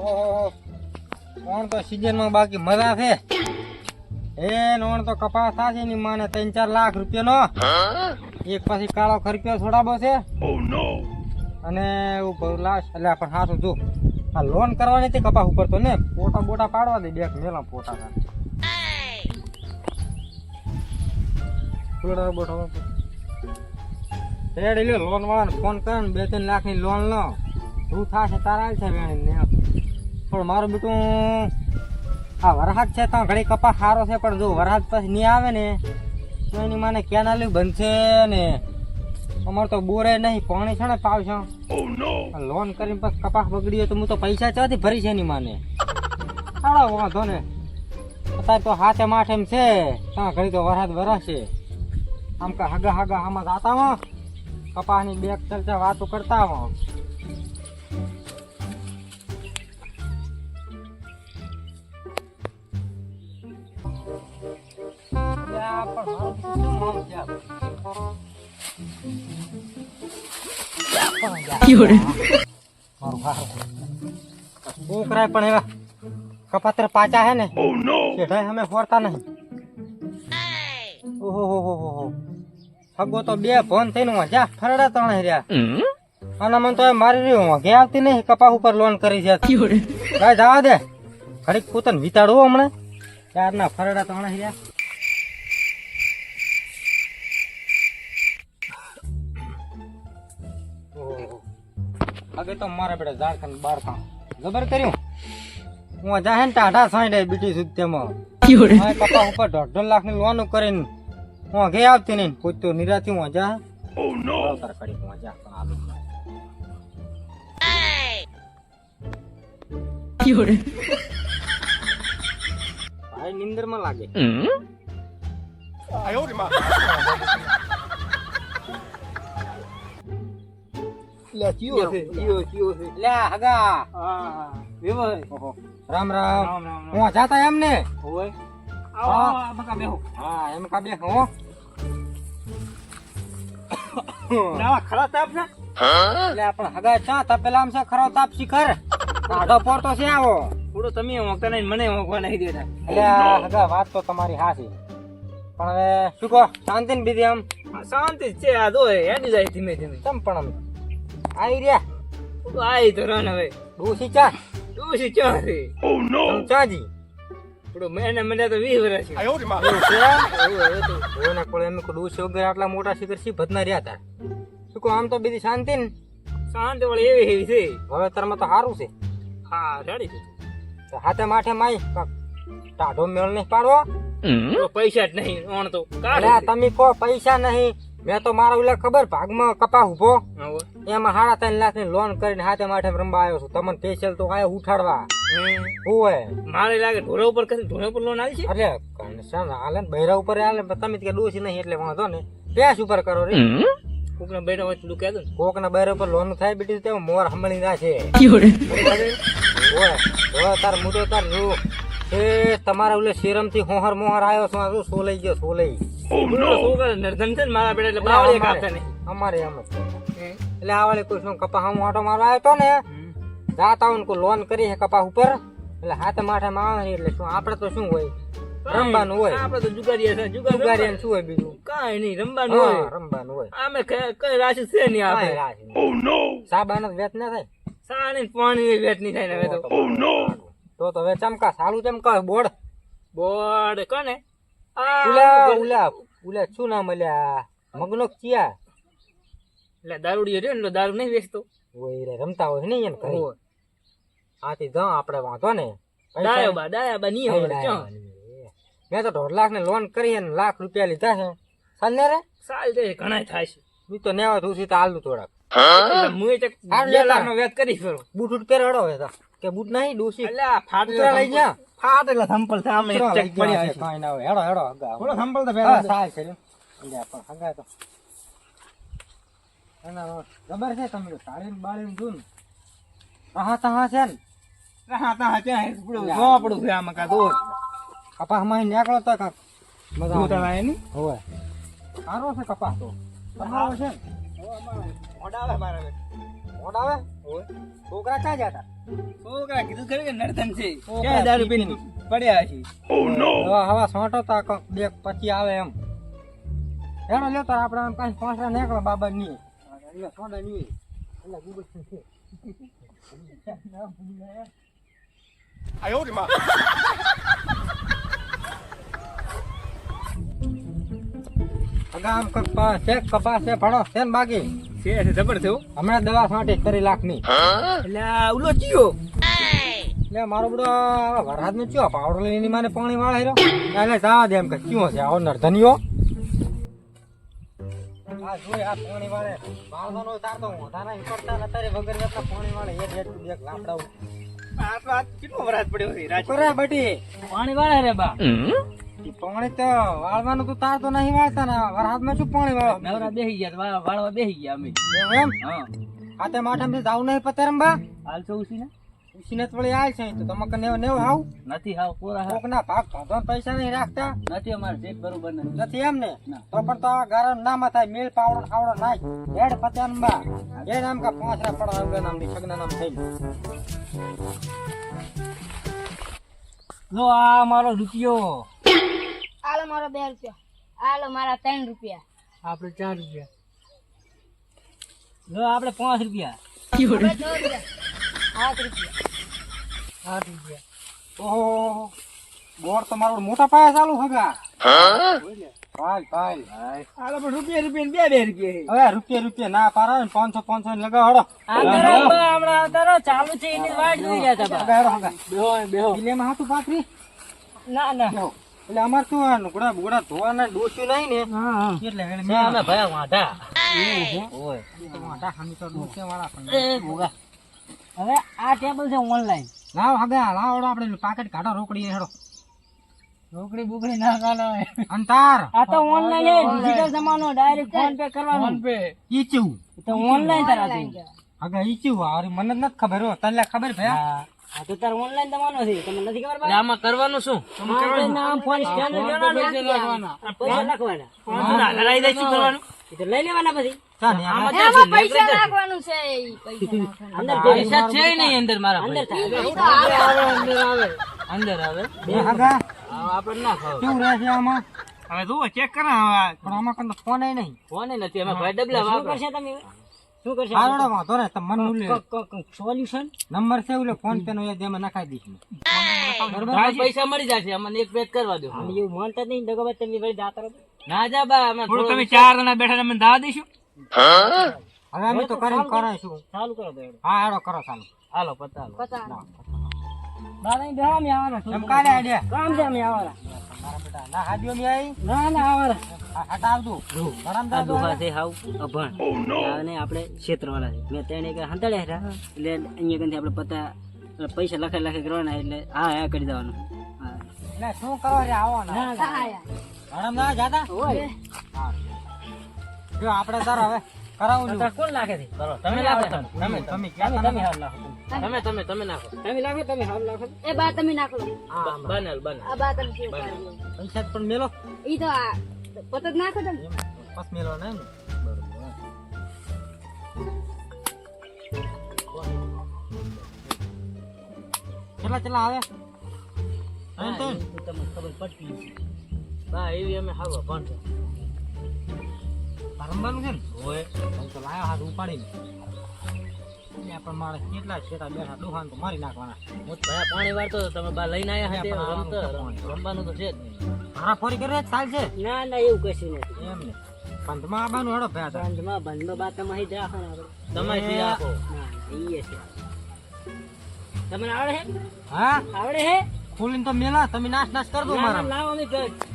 ઓહો કોણ તો સિઝનમાં બાકી મજા છે. એ નોણ તો કપાસ થશે ની માને ત્રણ ચાર લાખ રૂપિયાનો. એક પછી કાળો ખર્ચો છોડાવો છે. અને એવું લાશ. એટલે પણ હાથું જો. આ લોન કરવાની હતી કપાસ ઉપર તો ને. પોટા બોટા પાડવા દે બે મેલા પોટા બોટા રેડી લ્યો લોન વાળાને ફોન કરે બે ત્રણ લાખની લોન લો. શું થશે તારા છે વેણીને પણ મારું બેટું આ વરસાદ છે ત્યાં ઘણી કપાસ સારો છે પણ જો વરસાદ પછી નહીં આવે ને તો એની માને કેનાલ બનશે ને. અમારે તો બોરે નહીં પાણી છે ને પાવ છે લોન કરીને પછી કપાસ બગડી તો હું તો પૈસા ચાથી ભરી છે એની માને? સારો વાંધો ને. અત્યારે તો હાથે માઠે એમ છે ત્યાં ઘડી તો વરસાદ વરસશે. આમ કે હગા હગા આમાં જાતા હો. કપાસની બે ચર્ચા વાતો કરતા હો. યા, પણ એવા કપાતર પાચા હે ને શેઠાએ અમે ફોરતા નહીં ઓહો હો હો હો હો સગો તો બે ફોન થઈને મજા ફરડા ત્રણે રહ્યા અને મને તો મારી રહ્યું કે આવતી નહીં કપાસ ઉપર લોન કરી છે ભાઈ જવા દે ઘડીક પોતાને વિતાડવું હમણાં ચારના ફરડા ત્રણે રહ્યા હવે તો મારા બેટા ઝારખંડ બાર કામ જબર કર્યું હું જાહે ને ટાઢા સાંડે બીટી સુધી તેમાં આ કપા ઉપર દોઢ દોઢ લાખની લોન કરીને હું ઘે આવતી નહીં. કોઈ તો નિરાતી હું જા તાર કરી હું જા પણ આલું ભાઈ નિંદરમાં લાગે લે ચિયો છે ચિયો ચિયો છે લે હગા. ઓહો. રામ રામ. હું જાતા એમ ને? હા. હા એમ કા બે હો. એટલે પણ હગા ચા તપેલા આમ છે ખરો તાપ શિખર. આઢો પોરતો છે આવો. એટલે આ હગા વાત તો તમારી હાચી. પણ હવે શું કહો શાંતિ ને બીજી આમ? શાંતિ છે આ જો હેડી જાય ધીમે ધીમે. ચમ પણ આમ. આઈ રહ્યા? તો આઈ તો રન હવે. ડોસી ચા ડોસી ચા રે તમ ચાજી? થોડો મેને મને તો 20 વર્ષ છે. એવું છે ઓને કોળે એમ કો ડોસી વગર આટલા મોટા શિખર સી ભદના રહ્યા તા. શું કહો આમ તો બીજી શાંતિ ને? શાંતિ વળી એવી એવી છે. હવે તરમાં તો સારું છે. હા રેડી છે. હાથે માથે માઈ કાક ટાઢો મેળ નહીં પાડવો. પૈસા જ નહીં ઓણ તો. તમે કહો પૈસા નહીં. મેં તો મારા ઓલા ખબર ભાગમાં કપા ઊભો. એમાં સાડા ત્રણ લાખની લોન કરીને હાથે માથે રમવા આવ્યો છું. તમને સ્પેશિયલ તો આયો ઉઠાડવા. હોય? મારે લાગે ઢોરા ઉપર કરી ઢોરા ઉપર લોન આવી છે? અરે ઘનશ્યામ હાલે ને બૈરા ઉપર હાલે તમે કે ડોસી નહીં એટલે વાંધો ને પેસ ઉપર કરો રે. કોકના બેટા હોય તું કહેતો કોકના બૈરા ઉપર લોન થાય બેટી તે મોર હમણી ના છે હોય હોય તાર મુદો તાર જો એ તમારા ઓલે શેરમથી હોહર મોહર આવ્યો છું આ જો સોલઈ ગયો સોલઈ. નરધન છે ને મારા બેટા એટલે બાવળિયા કાપતા નહીં અમારે એમ જ એટલે આ કોઈ શું કપા હમ આટો મારવા આવ્યો ને જાતા હોય કોઈ લોન કરી છે કપા ઉપર એટલે હાથે માથે માં આવે એટલે શું આપણે તો શું હોય? રમવાનું હોય. આપડે તો જુગારીયા છે જુગાર જુગારીને શું હોય બીજું? કાંઈ નહીં રમવાનું હોય. રમવાનું હોય. આમે કઈ રાશિ છે નહીં આપણે નહીં. સાબાનો વેત ના થાય. સાણી પાણી વેત નહીં થાય ને હવે તો. તો તો હવે ચમકા સારું ચમકા બોર્ડ. બોર્ડ કોને? ઉલા ઉલા ઉલા શું નામ અલ્યા? મગનો ચિયા એટલે દારૂડિયો રહ્યો ને દારૂ નહીં વેચતો. ઓય રે રમતા હોય ને એને ઘરે. આથી આપણે વાંધો ને. બા ડાયા બા નહીં. મેં તો દોઢ લાખ ને લોન કરી અને લાખ રૂપિયા લીધા છે. રે? સાલ ઘણા થાય છે. હું તો નેવા તું સીતા આલુ થોડાક. લાખ. નો વેચ કરી ફરો. બૂટ ઉટ પહેર હડો હવે કે બૂટ નહીં ડોસી એટલે આ લઈ જા. ફાટેલા થંપલ છે આમે ચેક પડ્યા છે કાંઈ ના હોય હેડો હેડો હગા થોડો થંપલ તો પહેલા સાલ છે લ્યા, પણ હગા તો. એના ખબર છે તમે તાળી બાળી જોન હા હા છે ને? હા તા છે પડું જોવા પડું છે આમાં કા દો કપાસમાં નીકળો તો કાક મજા આવે. જોતા લાય સારો છે કપાસ તો. તમારો છે ને? ઓડા આવે મારા ફોન આવે? છોકરા ક્યાં જતા છોકરા કીધું ખરું કે નર્ધન છે. ક્યાં દારૂ પીને પડ્યા છે? હવા હવા સોંટો તા બે પછી આવે એમ. હેડો લ્યો આપણે આમ કાંઈ પાંચરા નીકળો બાબા ની સોડા ની એટલે ગુબસ છે અગામ કપા છે કપાસ છે ભણો છે ને બાકી? છે જબર છે હમણાં દવા છાંટી કરી લાખની. એટલે ઉલો ચિયો. એટલે મારો બધો વરસાદનું ચિયો પાવડો લઈને માને પાણી વાળે હેરો એટલે જવા દે એમ કે ચિયો છે આવો નર્ધનીઓ આ જોઈ આ પાણી વાળે. વાળવાનો તાર તો મોઢા ના અત્યારે વગર પાણી વાળે. એક એક બે આ કેટલો વરાત પડ્યો છે રાજ બટી પાણી વાળે રે બા. પાણી તો વાળવાનું તો તાર તો નહીં વાળતા ને વરસાદમાં શું પાણી વાળો? નવરા બેહી ગયા વાળવા બેહી ગયા અમે. એમ? હા. હાથે માઠામ જાવ નહીં પતરમ બા? હાલ છો ઉસી ને. ઉસીને જ વળી આય છે તો તમે કને નેવ હાવ? નથી હાવ પૂરા હાવ? કોકના ભાગ ભાગવા પૈસા નહીં રાખતા? નથી અમારે ચેક બરોબર નથી. નથી એમ ને. તો પણ તો આ ગારો નામાં થાય મેલ પાવડો આવડો નાખ હેડ પત્યાન બા એ નામ કા પાંચરા પડા ઉગે નામની છગના નામ થઈ જો આ મારો રૂપિયો. આલો મારો બે રૂપિયા. આલો મારા ત્રણ રૂપિયા. આપણે ચાર રૂપિયા. જો આપણે પાંચ રૂપિયા. આઠ રૂપિયા આઠ રૂપિયા ઓહો બોર તો મારો મોટા પાયા ચાલુ હગા ભાઈ ભાઈ આલો પણ રૂપિયા રૂપિયા બે બે રૂપિયા હવે રૂપિયા રૂપિયા ના પારા ને પાંચસો પાંચસો ને લગાવ હડો ચાલુ છે એની વાટ જોઈ રહ્યા હતા હગા હેડો હગા બેહો બેહો પાથરી ના ના. એટલે અમાર શું આ નુકડા બુગડા ધોવાના ડોસ્યું નહીં ને એટલે અમે ભયા વાંધા ઓય તો હમી તો ડોસ્યા વાળા પણ હવે આ ટેબલ છે ઓનલાઈન લાવ હગા લાવ આપણે પાકેટ કાઢો રોકડી હેડો રોકડી બોકડી ના કાઢો અંતાર આ તો ઓનલાઈન હે ડિજિટલ જમાનો ડાયરેક્ટ ફોન પે કરવાનો ફોન પે ઈચું તો ઓનલાઈન તરાતી હગા ઈચું આરે મને જ નથી ખબર હો તને ખબર ભયા આ તો તાર ઓનલાઈન જમાનો છે તમને નથી ખબર ભાઈ આમાં કરવાનું શું નામ ફોન સ્કેન કરવાના પૈસા નાખવાના કરવાનું એ લઈ લેવાના પછી પૈસા નાખવાનું છે પૈસા નાખવાના. અંદર પૈસા છે નહીં અંદર મારા અંદર આવે. અંદર આવે. અંદર આવે. બે હગા આપણે ના ખાવ કેવું રહે આમાં? હવે જુઓ ચેક કરો હવે. પણ આમાં કંઈ ફોન નહીં. ફોન નથી અમે ભાઈ ડબલા શું તમે? શું કરશે? વાંધો ને મન સોલ્યુશન નંબર છે ઓલો ફોન પે નો એ દેમાં નખાઈ દઈશ પૈસા મળી જશે અમને એક પેક કરવા દો. એવું માનતા નહીં ડગોબા તમે દાતા ના જા બા અમે તમે ચાર જણા બેઠા તમે દા દઈશું. હવે અમે તો કરીને કરાઈશું ચાલુ કરો હા હાલો કરો ચાલુ. હાલો પતા પચાસ. દાદા બેહા અમે આવવાના એમ કાલે આઈડિયા કામ છે અમે આવવાના. મારા બેટા ના હાડ્યો મી આવી ના ના આવવાના. હા, ગરમ દાદો દુહા હાવ. અભણ. અને આપણે ક્ષેત્રવાળા છે. મેં તેને કે હંતાડ્યા હતા એટલે અહીંયા કંઈ આપણે પતા પૈસા લખે લખે કરવાના એટલે હા હા કરી દેવાનું. હા. શું કરો રે આવો ને. ગરમ ના જાતા? હા. જો આપણે તાર હવે કરાવું છું. કોણ નાખે છે? તમે લાગો તમે. તમે ક્યાં તમે તમે તમે તમે નાખો. તમે લાગો તમે હાલ નાખો. એ બા તમે નાખો. બનેલ બને આ બા તમે શું પંચાયત પણ મેલો? ઈ તો આ પતત નાખો તમે. બસ મેલો ને કેટલા કેટલા આવે? ત્રણ ત્રણ? તમને ખબર પડતી. બા એવી અમે હાવા છે રમવાનું છે ને? હોય હું તો લાયો હાથ ઉપાડીને. ત્યાં પણ મારે કેટલા છેટા બેઠા ડોહાને તો મારી નાખવાના હું ભયા પાણી વાળતો તમે બા લઈને આવ્યા રમતો રમવાનું તો છે જ નહીં. મારા ફોરી કરે ચાલ છે? ના ના એવું કશું નથી. એમ ને. પંથમાં આવવાનું હેડો ભયા બંધમાં બંધમાં બાદ તમે જ રાખો ના છે. તમને આવડે છે? હા? આવડે છે? ખોલીને તો મેલા તમે નાશ નાશ કરજો મારા લાવો અમે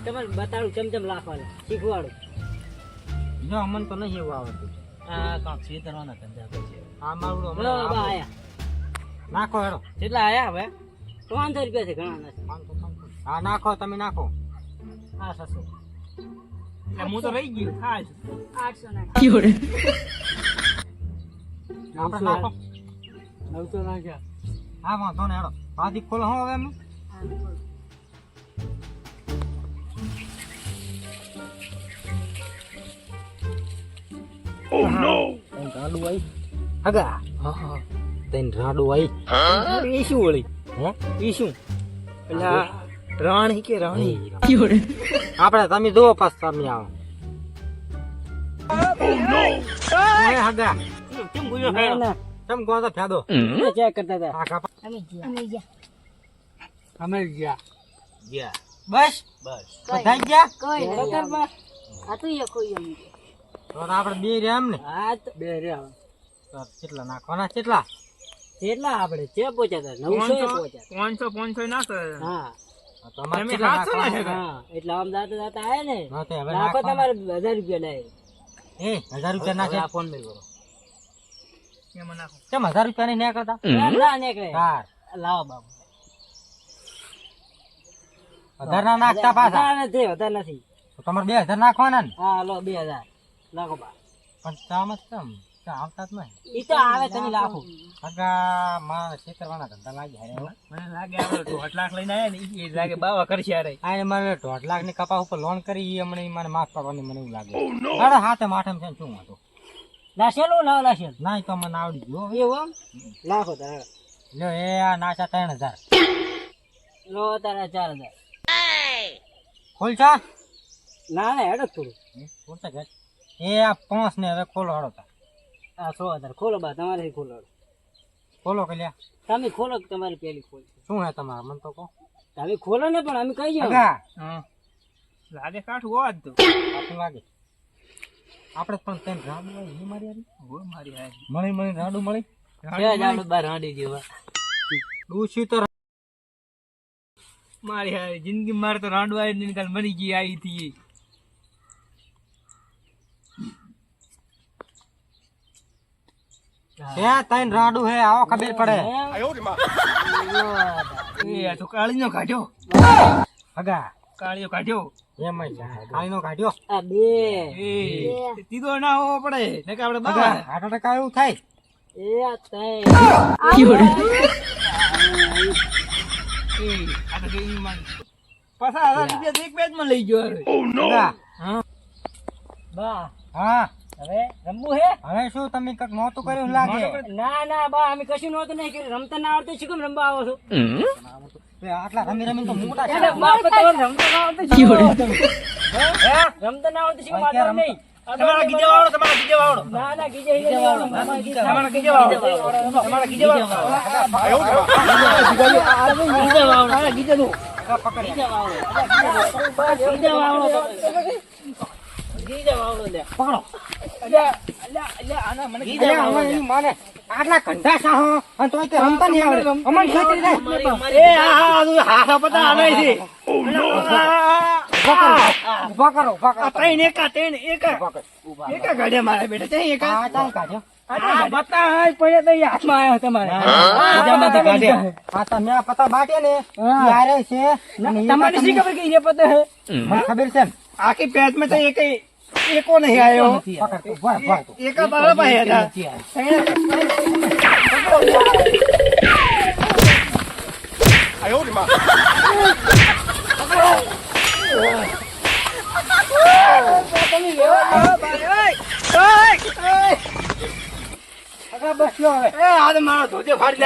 તમારે બતાડું ચમચમ ચમ લાખવાનું. શીખવાડું. જો અમને તો નહીં એવું આવડતું. આ કાંક છેતરવાના ધંધા કરશે આ મારું. આયા. નાખો હેડો. કેટલા આયા હવે? પાંચસો રૂપિયા છે ઘણા નથી. હા નાખો તમે નાખો. હા સસો હું તો રહી ગયું. હા આઠસો નાખો. નવસો નાખ્યા. હા વાંધો ને હેડો. પાદી ખોલો હો હવે અમે ચાલુ આવી હગા તઈને રાડું આવી એ શું વળી? હે? એ શું? એટલે રાણી કે રાણી? આપણે તમે જુઓ પાસ તમે આવો. ઓય હગા કેમ ના ના. કેમ કહો તો ચેક કરતા હતા. આ કાપા. અમે ગયા અમે ગયા અમે ગયા ગયા બસ? બસ. બધા ગયા કોઈ? આ તો એ કોઈ એમ નહીં. તો આપણે બે રહ્યા એમ ને? હા બે રહ્યા કેટલા નાખવાના? કેટલા? કેટલા આપણે? ચે પહોંચ્યા હતા નવસો પહોંચ્યા પાંચસો પાંચસો ના હા. તમારે એટલે આમ દાતા દાતા આયા ને હા, તે હવે નાખો તમારે હજાર રૂપિયા ડાયરેક્ટ એ હજાર રૂપિયા નાખે ફોન મેલ કરો કેમ હજાર રૂપિયા નહીં નીકળતા ના, ના નીકળે. લાવો બાબુ. હજાર ના નાખતા પાછા. નથી વધારે નથી. તમારે બે હજાર નાખવાના ને? હા લો બે હજાર. લાખો બા. પણ ચામસ કેમ? આવતા જ નહીં. એ તો આવે તમે લાખો હગા મારા છેતરવાના ધંધા લાગ્યા મને લાગે આપણે દોઢ લાખ લઈને આયા ને ઈ લાગે બાવા કરશે અરે આ મને દોઢ લાખની કપા ઉપર લોન કરી એ હમણાં મને માફ કરવાની મને એવું લાગે. અરે હાથે માથે છે શું લાવો લાશેલ ના તો મને આવડી ગયો એવું લાખો તારે એ આ નાચા ત્રણ હજાર. લો તારા ચાર હજાર. ખોલતા ના ના હેડો થોડું. ખોલતા ઘેર. એ આ પાંચ ને હવે ખોલો હડો તા. આ સો હજાર. ખોલો બા તમારે ખોલો ખોલો કે લ્યા. તમે ખોલો કે તમારી પેલી ખોલ. શું હે તમારે? મને તો કહો. તમે ખોલો ને પણ અમે કહી હા. લાગે કાઠું હોત તો. લાગે. આપણે પણ તેમ રાડું હોય ઈ મારી હારી. હો મારી હારી. મળી મળી રાડું મળી. બાર રાડી જેવા ડૂસી તો મારી હારી. જિંદગી મારે તો રાડું આવી નિકાલ મરી ગઈ આવી હતી. હે તૈન રાડું હે આવો ખબર પડે. એ તો કાળીનો કાઢ્યો. હગા. કાળીઓ કાઢ્યો. એમ જ કાળીનો કાઢ્યો. આ બે. એ તીધો ના હોવો પડે ને કે આપણે બાબા હાર્ટ આવ્યું થાય? એ આ એ આ તો માં પાછા હજાર રૂપિયા એક બેચમાં લઈ ગયો હવે હગા. બા હા. હવે રમવું હે હવે શું તમે કંઈક નહોતું કર્યું લાગે ના ના બા અમે કશું નહોતું નહીં કર્યું રમતા ના આવડતું શું કેમ રમવા આવો છો એ આટલા રમી રમીને તો મોટા તો રમતા ના આવડતું શું હે? રમતા ના આવડતું શું માતા નહીં તમારા ગીજે વાળો તમારા ગીજે વાળો ના ના ગીજે હીજે નહીં આવડતું. અમારે ગીજે તમારા ગીજે વાળો તમારા ગીજે વાળો ગીજે વાવડો. ગીજે નું. ગીજે વાવડો. ગીજે વાવડો ગીજે વાવડો લે. પકડો આટલા કંઢા સાહો અને તોય તે રમતા નહીં આવડે. અમન ખેતરી જાય એ હા હા હાથા પતા આને છે. ઊભા કરો ઊભા કરો ત્રણ એકા ત્રણ એકા. એકા ગાડ્યા મારા બેટા ત્રણ એકા. હા ચાલ કાઢ્યો આ બતા તો હાથમાં આવ્યો તમારે બીજામાં તો કાઢ્યા હા તમે આ પતા બાટે ને ઈ છે. તમારી શી ખબર કે પતા હે? ખબર છે આખી આખી પેચમાં તો એક એકો નહીં આવ્યો. એકા તારા પાસે હતા. આગળ બસ લો હવે હાથ આ તો મારો ધોતિયો ફાડી